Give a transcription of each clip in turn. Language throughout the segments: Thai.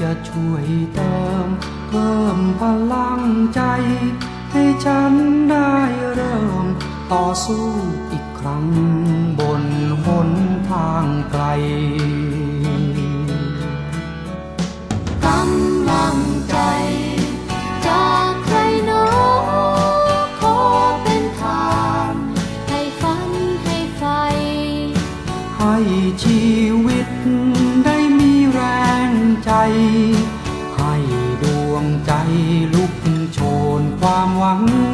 จะช่วยเติม เพิ่มพลังใจ ให้ฉันได้เริ่ม ต่อสู้อีกครั้ง บนหนทางไกลกำลังใจจากใครหนอขอเป็นทานให้ฝันให้ไฟ ให้ชีวิต ค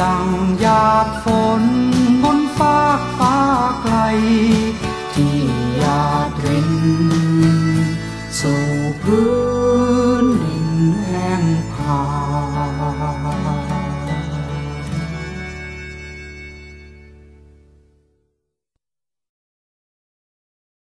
ดังหยาดฝนบนฟ้ากฟ้าไกล